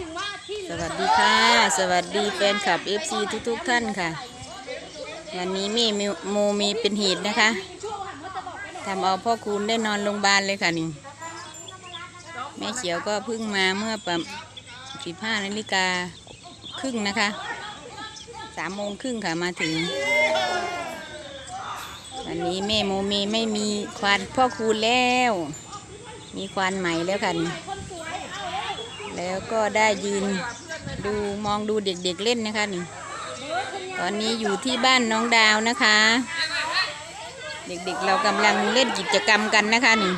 สวัสดีค่ะ สวัสดีแฟนคลับ FC ทุกๆท่านค่ะ วันนี้มีโมมีเป็นเหตุนะคะทำเอาพ่อคูณได้นอนโรงพยาบาลเลยค่ะนี่แม่เขียวก็เพิ่งมาเมื่อประมาณสิบห้านาฬิกาครึ่งนะคะสามโมงครึ่งค่ะมาถึง วันนี้แม่โมมีไม่มีควานพ่อคูณแล้ว มีควานใหม่แล้วค่ะนี่ คนสวยเอาเลย แล้วก็ได้ยืนดูมองดูเด็กๆเล่นนะคะนี่ ตอนนี้อยู่ที่บ้านน้องดาวนะคะ เด็กๆเรากำลังเล่นกิจกรรมกันนะคะนี่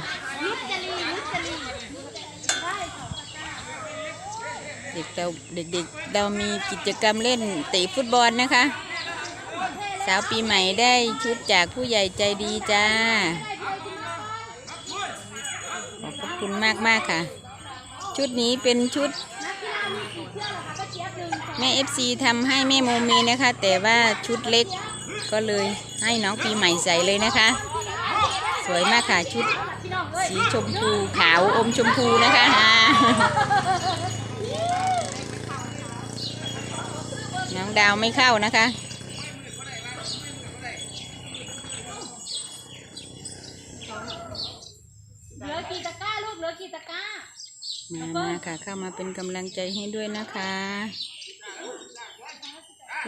เด็กเราเด็กๆ เรามีกิจกรรมเล่นเตะฟุตบอลนะคะ สาวปีใหม่ได้ชุดจากผู้ใหญ่ใจดีจ้า ขอบคุณมากมากๆค่ะ ชุดนี้เป็นชุดแม่เอฟซีทำให้แม่โมมีนะคะ แต่ว่าชุดเล็กก็เลยให้น้องปีใหม่ใส่เลยนะคะ สวยมากค่ะชุดสีชมพูขาวอมชมพูนะคะน้องดาวไม่เข้านะคะเหลือกี่ตะกร้าลูกเหลือกี่ตะกร้า มามาค่ะ เข้ามาเป็นกำลังใจให้ด้วยนะคะ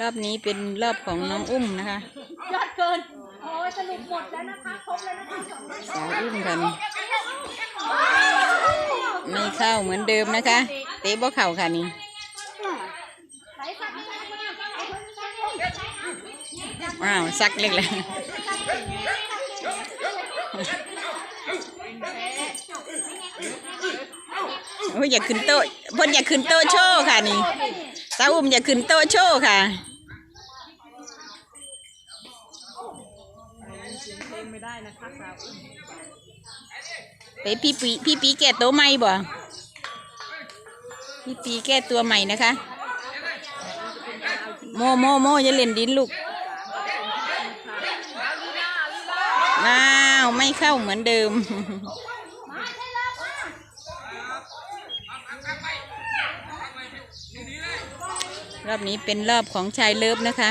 รอบนี้เป็นรอบของน้องอุ้มนะคะยอดเกินโอ้ยสรุปหมดแล้วนะคะครบแล้วนะคะสองสาวอุ้มกันไม่เข้าเหมือนเดิมนะคะ เตะบ่เข่าค่ะนี่ไหนสักนิดนึงนะเอาคนนี้สักนิดนึงอ้าวซักเล็กเลย โอ้ยอย่าขึ้นโต๊ะเพ่นอย่าขึ้นโต๊ะโชว์ค่ะนี่สาวอุ้มอย่าขึ้นโต๊ะโชว์ค่ะไปพี่ปีพี่ปีแก้ตัวใหม่บ่พี่ปีแก้ตัวใหม่นะคะ โมโมโมอย่าเล่นดินลูกว้าวไม่เข้าเหมือนเดิม มาใช่แล้วค่ะ รอบนี้เป็นรอบของชายเลิฟนะคะ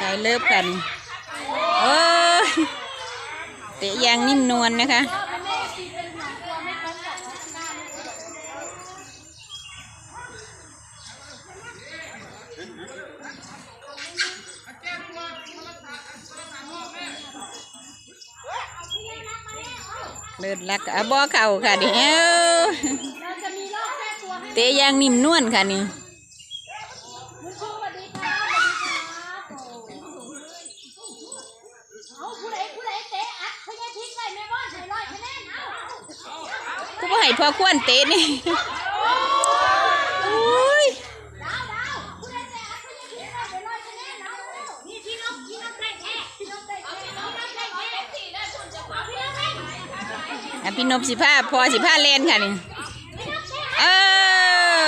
ชายเลิฟกัน เออเตะยางนิ่มนวลนะคะ รอบแม่ตีเป็นหนังตัวไม่ครบกับนักกีฬาเลย เลิศลักอะบอเข่าค่ะเดี๋ยวเราจะมีรอบแก้ตัวให้เตะยางนิ่มนวลค่ะนี่คุณครูสวัสดีครับสวั อะพี่นพสิผ้าพอสิผ้าเลนค่ะนี่เอ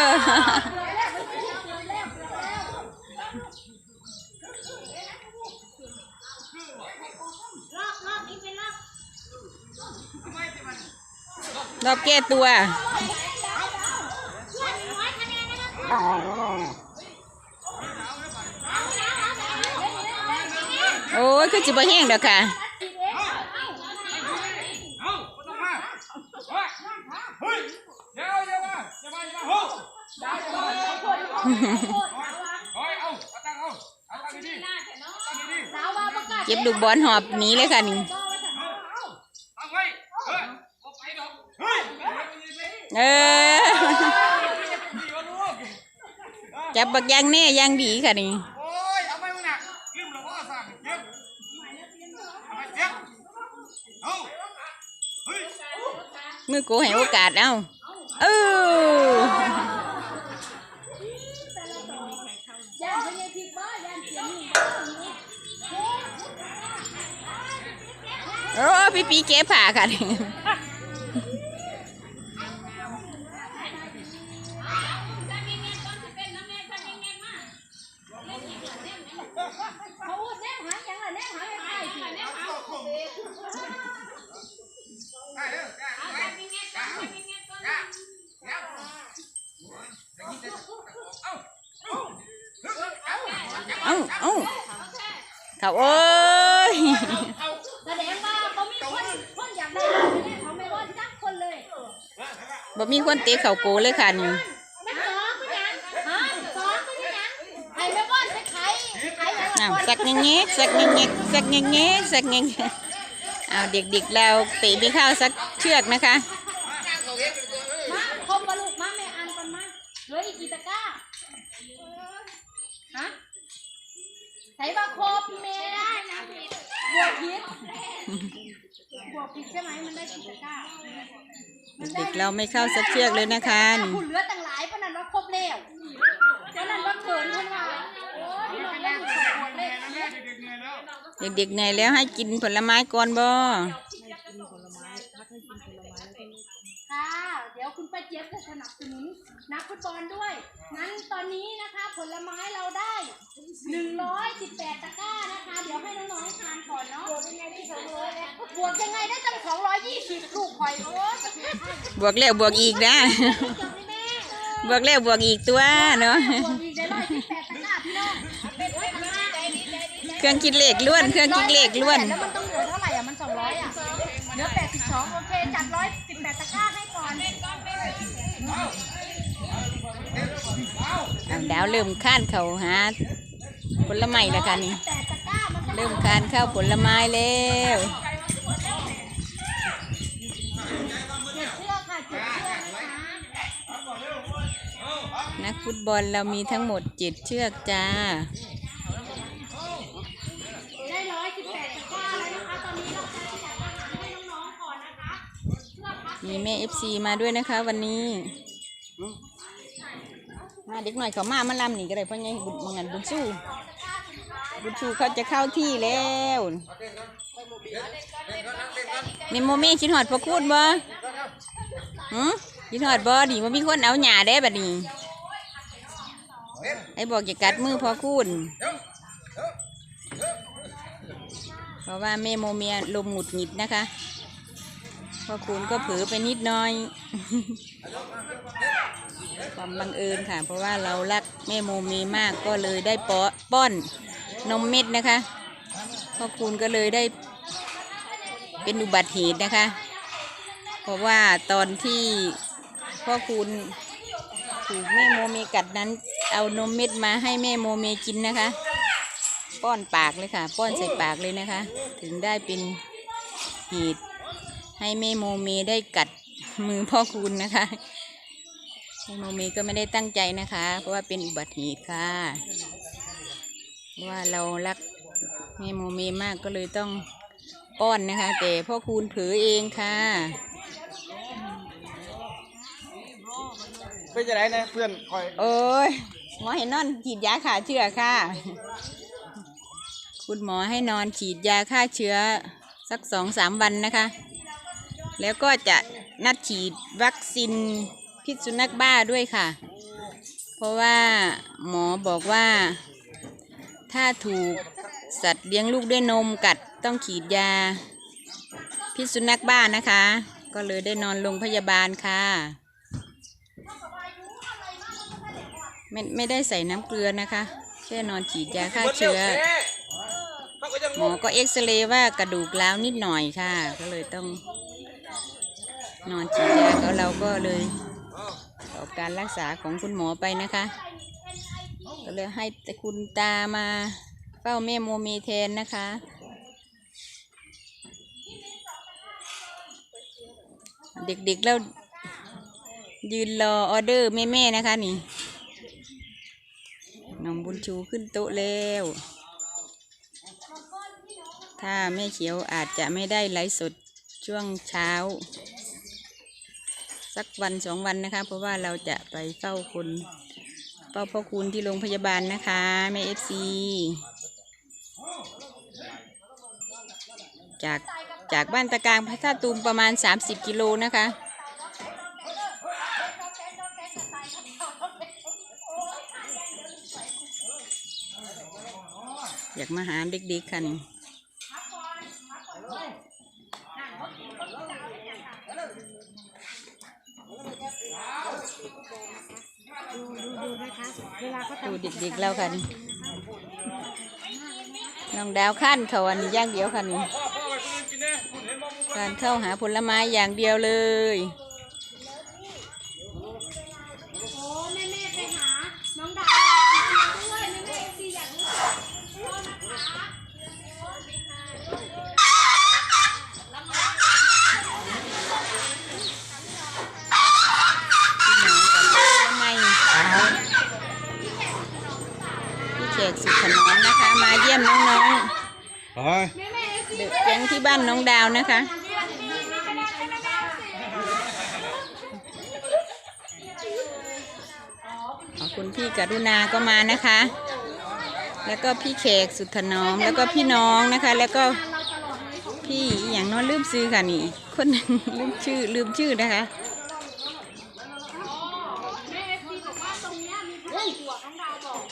อรอบแก้ตัวโอ้ยคือจิบ่แห้งเด้อค่ะะกาศเก็บลูกบอลหอบหนีเลยค่ะนี่ๆตังไว้เฮ้ยเอาไปดอกเฮ้ยเออดีวะลูกจับบักยางแน่ยางดีค่ะนี่โอ้ยเอาไม่มึงหนักลืมหลวงพ่อสั่งเจ็บเอาไปเจ็บเอาเฮ้ยมือกูให้โอกาสเอาเออ โอ้พี่ปีเก็บผ่าค่ะนี่เขาแนบหายังล่ะแนบหาไม่ได้สิได้เอาเงี้ยก่อนไปเนื้อ้าเขาโอ้ย แสดงว่าเขามีคนคนอยากได้ไม่ได้เขาไม่รอดจักคนเลย บ่มีคนเตะเข่าโกเลยค่ะนี่ไม่สองก็ยังฮะสองก็ยังใครไม่ว่าจะใครใครยังอ้าวละคนสักเงี้ยๆสักเงี้ยๆสักเงี้ยๆสักเงี้ยๆเอาเด็กๆเราเตะไม่เข้าสักเชือกนะคะมาคมบลูกมาแม่อันก่อนมาเหลืออีกกี่ตะกร้าฮะใส่บาโคบเมย์ได้นะบวกผิดบวกผิดใช่ไหมมันได้กี่ตะกร้า เด็กๆเราไม่เข้าสักเชือกเลยนะคะนี่คุณเหลือตั้งหลายปะนั้นว่าครบแล้วเจ้านั้นว่าเขินคนว่าโอ้ยพี่น้องได้อยู่สองคนเลยแม่เด็กๆเหนื่อยแล้วเด็กๆเหนื่อยแล้วให้กินผลไม้ก่อนบ่ ค่ะ เดี๋ยวคุณป้าเจี๊ยบจะสนับสนุนนักฟุตบอลด้วย นั้นตอนนี้นะคะผลไม้เราได้118ตะกร้านะคะ เดี๋ยวให้น้องๆทานก่อนเนาะบวกยังไงได้200แล้วบวกยังไงได้ตั้ง220ลูกคอยโอ้บวกแล้วบวกอีกนะ บวกแล้วบวกอีกตัวเนาะเครื่องคิดเลขล้วน เครื่องคิดเลขล้วนแล้วมันต้องเหลือเท่าไหร่อะมัน200อะเหลือ82โอเคจัด118ตะ ดาวเริ่มข้านเขาหาผลไม้แล้วค่ะนี่แต่ตะกร้ามันต้องเริ่มคานเข้าผลไม้แล้วเจ็ดเชือกค่ะเจ็ดเชือกนะคะนักฟุตบอลเรามีทั้งหมดเจ็ดเชือกจ้าได้ร้อยสิบแปดตะกร้าแล้วนะคะตอนนี้เราจะจัดอาหารให้น้องๆก่อนนะคะเพื่อพักมีแม่เอฟซีมาด้วยนะคะวันนี้มา เด็กหน่อยเขามามาลำหนีก็ได้เพราะไงบุญมังงันบุญสู้บุญสู้เขาจะเข้าที่แล้วเมโมเม่คิดหอดพอคูดบ่หืมคิดหอดบ่ดิว่ามีคนเอาหยาได้แบัดนี้ไอ้บอกอย่ากัดมือพอคูดเพราะว่าแม่โมเมียลมหงุดหงิดนะคะ พ่อคุณก็เผลอไปนิดน้อย ความบังเอิญค่ะ เพราะว่าเรารักแม่โมมีมากก็เลยได้ป้อป้อนนมเม็ดนะคะ พ่อคุณก็เลยได้เป็นอุบัติเหตุนะคะ เพราะว่าตอนที่พ่อคุณถูกแม่โมเมกัดนั้น เอานมเม็ดมาให้แม่โมเมกินนะคะ ป้อนปากเลยค่ะ ป้อนใส่ปากเลยนะคะ ถึงได้เป็นเหตุ ให้แม่โมเมได้กัดมือพ่อคุณนะคะแม่โมเมก็ไม่ได้ตั้งใจนะคะ เพราะว่าเป็นอุบัติเหตุค่ะเพราะว่าเรารักแม่โมเมมากก็เลยต้องป้อนนะคะ แต่พ่อคุณเผลอเองค่ะเป็นจะไหนนะเพื่อนคอยโอ้ยหมอให้นอนฉีดยาฆ่าเชื้อค่ะ คุณหมอให้นอนฉีดยาฆ่าเชื้อสักสองสามวันนะคะ แล้วก็จะนัดฉีดวัคซีนพิษสุนัขบ้าด้วยค่ะ เพราะว่าหมอบอกว่า ถ้าถูกสัตว์เลี้ยงลูกด้วยนมกัดต้องฉีดยา พิษสุนัขบ้านะคะ ก็เลยได้นอนโรงพยาบาลค่ะ ไม่ไม่ได้ใส่น้ำเกลือนะคะแค่นอนฉีดยาฆ่าเชื้อหมอก็เอ็กซเรย์ว่ากระดูกร้าวนิดหน่อยค่ะ ก็เลยต้อง นอนฉีดยาแล้วเราก็เลยตอบการรักษาของคุณหมอไปนะคะ ก็เลยให้คุณตามาเฝ้าแม่โมเมแทนนะคะเด็กๆแล้วยืนรอออเดอร์แม่ๆนะคะนี่น้องบุญชูขึ้นโต๊ะแล้ว ถ้าแม่เขียวอาจจะไม่ได้ไลฟ์สดช่วงเช้า สักวันสองวันนะคะ เพราะว่าเราจะไปเฝ้าคนเฝ้าพ่อคุณที่โรงพยาบาลนะคะแม่เอฟซีจากจากบ้านตะกางพัทตูมประมาณ 30 กิโลนะคะ อยากมาหาเด็กๆค่ะนี่ ดูเด็กๆแล้วค่ะนี่น้องดาวขั้นเขาอันนี้ย่างเดียวค่ะนี่พ่อพ่อไปคนอื่นกินแน่คุณเห็นบ่มึงการเข้าหาผลไม้อย่างเดียวเลย กสุดถนอมนะคะ มาเยี่ยมน้องไปแม่แม่ซีๆเด็กแก๊งที่บ้านน้องดาวนะคะ ขอบคุณพี่กรุณาก็มานะคะ แล้วก็พี่แขกสุดถนอม แล้วก็พี่น้องนะคะ แล้วก็พี่อหย่างน้อยลืมซื้อค่ะนี่อีกคนหนึ่งลืมชื่อลืมชื่อนะคะ แม่ซีบอกว่าตรงเนี้ยมีผู้ใหญ่บวกน้องดาวบอก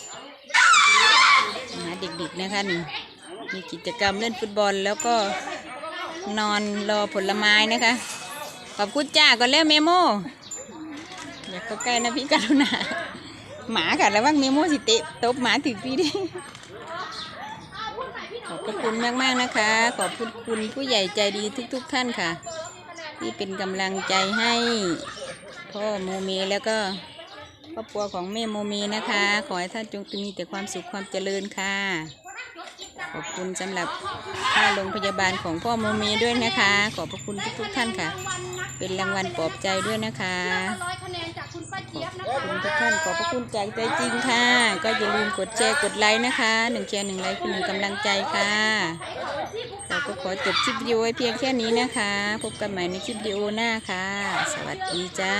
หา เด็กๆนะคะนี่มีกิจกรรมเล่นฟุตบอลแล้วก็นอนรอผลไม้นะคะ ขอบคุณจ้าก่อนแล้วเมโมอย่าเข้าใกล้นะพี่กรุณาหมาค่ะระวังเมโมสิเตะตบหมาถึงพี่ดิขอบคุณมากๆนะคะ ขอบคุณคุณผู้ใหญ่ใจดีทุกๆท่านค่ะ ที่เป็นกำลังใจให้พ่อโมเมแล้วก็ ครอบครัวของแม่โมเมนะคะ ขอให้ท่านจงมีแต่ความสุขความเจริญค่ะ ขอบคุณสำหรับค่าโรงพยาบาลของพ่อโมเมด้วยนะคะ ขอบพระคุณทุกๆท่านค่ะ เป็นรางวัลปลอบใจด้วยนะคะ ร้อยคะแนนจากคุณป้าเจี๊ยบนะขอบคะ คุณทุกท่านขอบพระคุณจากใจจริงค่ะ ก็อย่าลืมกดแชร์กดไลค์นะคะหนึ่งแชร์หนึ่งไลค์คือหนึ่งกำลังใจค่ะเราก็ขอจบคลิปวิดีโอไว้เพียงแค่นี้นะคะ พบกันใหม่ในคลิปวิดีโอหน้าค่ะ สวัสดีจ้า